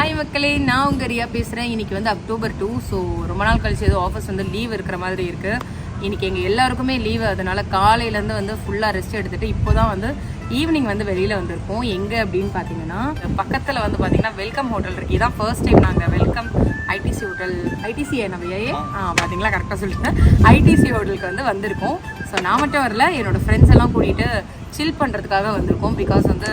Hi மக்களே. நான் உங்கள் ரியா பேசுகிறேன் இன்றைக்கி வந்து அக்டோபர் டூ ஸோ ரொம்ப நாள் கழிச்சு ஏதோ ஆஃபீஸ் வந்து லீவ் இருக்கிற மாதிரி இருக்குது இன்றைக்கி எங்கள் எல்லாருக்குமே லீவு அதனால காலையிலேருந்து வந்து ஃபுல்லாக ரெஸ்ட் எடுத்துகிட்டு இப்போ தான் வந்து ஈவினிங் வந்து வெளியில் வந்திருக்கோம். எங்கே அப்படின்னு பார்த்தீங்கன்னா பக்கத்தில் வந்து பார்த்தீங்கன்னா வெல்கம் ஹோட்டல் இருக்கு. இதான் ஃபர்ஸ்ட் டைம் நாங்கள் வெல்கம் ஐடிசி ஹோட்டல் ஐடிசி என்னவையே ஆ. பார்த்தீங்களா கரெக்டாக சொல்லிட்டேன். ஐடிசி ஹோட்டலுக்கு வந்து வந்திருக்கோம். ஸோ நான் மட்டும் வரல என்னோட ஃப்ரெண்ட்ஸ் எல்லாம் கூட்டிகிட்டு சில் பண்ணுறதுக்காக வந்திருக்கோம். பிகாஸ் வந்து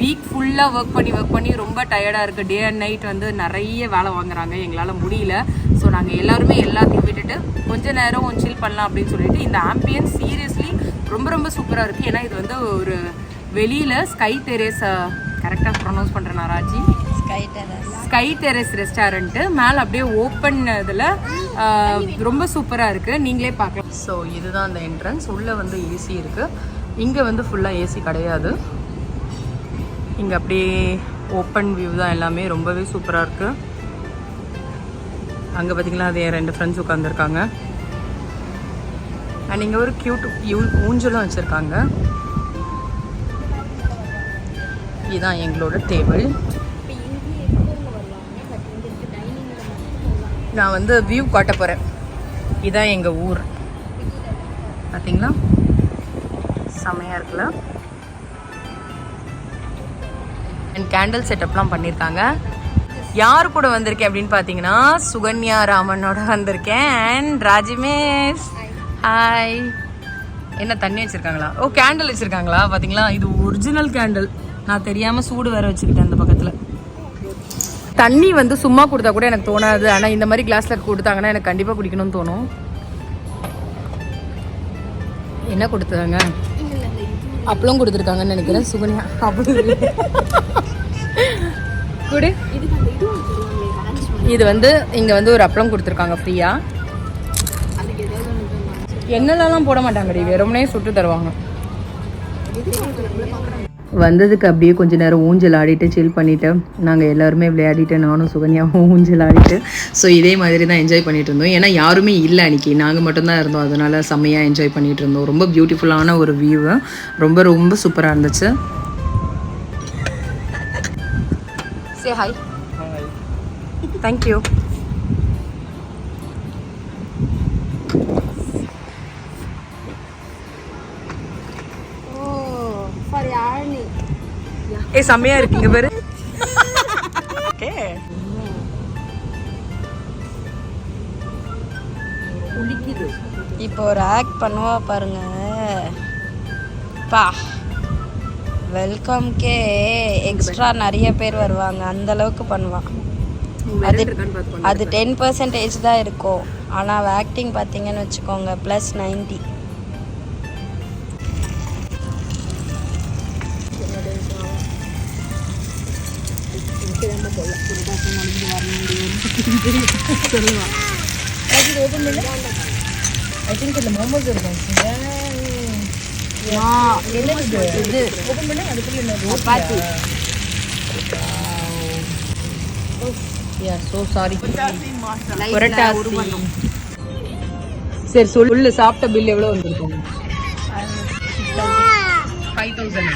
வீக் ஃபுல்லாக ஒர்க் பண்ணி ஒர்க் பண்ணி ரொம்ப டயர்டாக இருக்குது டே அண்ட் நைட் வந்து நிறைய வேலை வாங்குறாங்க. எங்களால் முடியல. ஸோ நாங்கள் எல்லாருமே எல்லாத்தையும் விட்டுட்டு கொஞ்ச நேரம் சில் பண்ணலாம் அப்படின்னு சொல்லிட்டு இந்த ஆம்பியன்ஸ் சீரியஸ்லி ரொம்ப ரொம்ப சூப்பராக இருக்குது ஏன்னா இது வந்து ஒரு வெளியில் ஸ்கை டெரேஸ் கரெக்டாக ப்ரொனவுன்ஸ் பண்ணுறேன் Raji. Sky terrace. Sky terrace restaurant. மேலே அப்படியே ஓப்பன் இதில் ரொம்ப சூப்பராக இருக்குது நீங்களே பார்க்கலாம். ஸோ இதுதான் அந்த என்ட்ரன்ஸ் உள்ளே வந்து ஏசி இருக்குது இங்கே வந்து ஃபுல்லாக ஏசி கிடையாது. இங்கே அப்படியே ஓப்பன் வியூ தான் எல்லாமே. ரொம்பவே சூப்பராக இருக்குது அங்கே பார்த்தீங்களா அது என் ரெண்டு ஃப்ரெண்ட்ஸ் உட்காந்துருக்காங்க அண்ட் இங்கே ஒரு க்யூட் யூ ஊஞ்சலும் வச்சுருக்காங்க. இதுதான் எங்களோட டேபிள் நான் வந்து வியூ காட்ட போகிறேன் இதான் எங்கள் ஊர். பார்த்தீங்களா செமையாக இருக்குல்ல? அண்ட் கேண்டில் செட்டப்லாம் பண்ணியிருக்காங்க யார் கூட வந்திருக்கேன் அப்படின்னு பார்த்தீங்கன்னா சுகன்யா ராமனோட வந்திருக்கேன். அண்ட் ராஜிமேஷ். ஹாய் என்ன தண்ணி வச்சுருக்காங்களா? ஓ கேண்டில் வச்சுருக்காங்களா? பார்த்தீங்களா இது ஒரிஜினல் கேண்டில் நான் தெரியாமல் சூடு வேறு வச்சுக்கிட்டேன் அந்த பக்கத்தில். தண்ணி வந்து சும்மா கொடுத்தா கூட எனக்கு தோணாது. ஆனால் இந்த மாதிரி கிளாஸில் கொடுத்தாங்கன்னா எனக்கு கண்டிப்பாக குடிக்கணும்னு தோணும். என்ன கொடுத்தாங்க? அப்பளம் கொடுத்துருக்காங்கன்னு நினைக்கிறேன். சுகன்யா அப்படி குடு. இது வந்து இங்கே வந்து ஒரு அப்பளம் கொடுத்துருக்காங்க ஃப்ரீயாக எண்ணெய்லாம் போட மாட்டாங்கடி வெறுமனே சுட்டு தருவாங்க. வந்ததுக்கு அப்படியே கொஞ்ச நேரம் ஊஞ்சல் ஆடிட்டு சில் பண்ணிட்டு நாங்கள் எல்லாருமே விளையாடிட்டு நானும் சுகன்யாவும் ஊஞ்சல் ஆடிட்டு ஸோ இதே மாதிரி தான் என்ஜாய் பண்ணிட்டு இருந்தோம். ஏன்னா யாருமே இல்லை அன்றைக்கி நாங்கள் மட்டும்தான் இருந்தோம். அதனால செம்மையாக என்ஜாய் பண்ணிட்டு இருந்தோம். ரொம்ப பியூட்டிஃபுல்லான ஒரு வியூ ரொம்ப ரொம்ப சூப்பராக இருந்துச்சு. சே ஹாய் தேங்க்யூ ஏ செம்மையாக இருக்குங்க பேரு. ஓகே. இப்போ ஒரு ஆக்ட் பண்ணுவா பாருங்க. பா. வெல்கம்க்கே எக்ஸ்ட்ரா நிறைய பேர் வருவாங்க. அந்த அளவுக்கு பண்ணுவான் அது அது டென் பர்சன்டேஜ் தான் இருக்கும். ஆனால் ஆக்டிங் பார்த்தீங்கன்னு வச்சுக்கோங்க ப்ளஸ் நைன்ட்டி ஐ திங்க் இந்த மோமோஸ் இருக்கும். சாரி சொல்லு சாப்பிட்ட பில் எவ்வளோ வந்திருக்கும் five thousand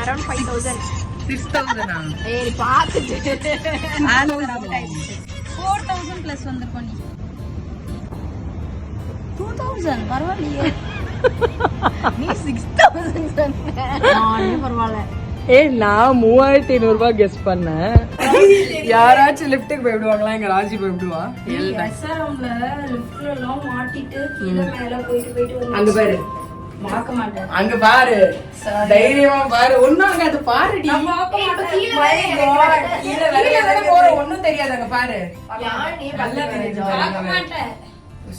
around five thousand six தௌசண்டா ஏய் பார்த்துட்டு ஃபோர் தௌசண்ட் ப்ளஸ் வந்திருக்கோம் நீ. டூ தௌசண்ட் பரவாயில்லையே. நீ சிக்ஸ் தௌசண்ட் சொன்ன. பரவாயில்ல. ஏ நான் மூவாயிரத்தி ஐநூறுபா கெஸ் பண்ணேன். யாராச்சும் லிஃப்ட்டுக்கு போயிடுவாங்களா எங்க ராஜி லிஃப்ட்ல எல்லாம் மாட்டிட்டு கீழே மேல போயிட்டு போயிட்டு அங்க பாரு. பார்க்க மாட்டேன் அங்க பாரு. தைரியமா பாரு. ஒண்ணும் அங்க அது பாருடி. கீழே வெளிய தானே போற ஒண்ணும் தெரியாது அங்க பாரு. நல்லா தெரியுது.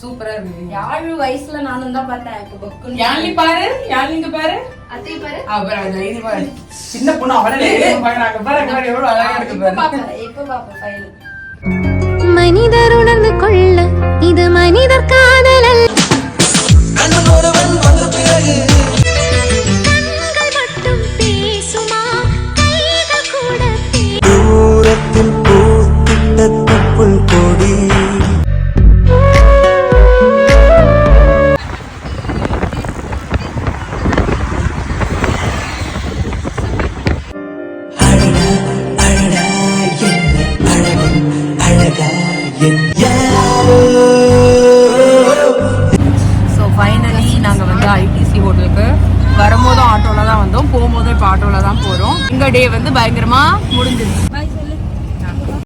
சூப்பரா இருக்கு யாழ் வயசுல நானும் தான் பார்த்தேன். யாழ்னி பாரு. பாரு. அத்தை பாரு. அப்புறம் தைரியம் பாரு. சின்ன பொண்ணு அவனே பாக்குறாங்க பாரு அங்க பாரு எவ்வளவு அழகா இருக்கு பாரு. பாப்பேன். இப்ப பாப்பேன். ஃபைல் மனிதர் உணர்ந்து கொள்ள இது மனிதர் இப்போ ஆட்டோவில் தான் போகிறோம் எங்கள் டே வந்து பயங்கரமாக முடிஞ்சிருச்சு.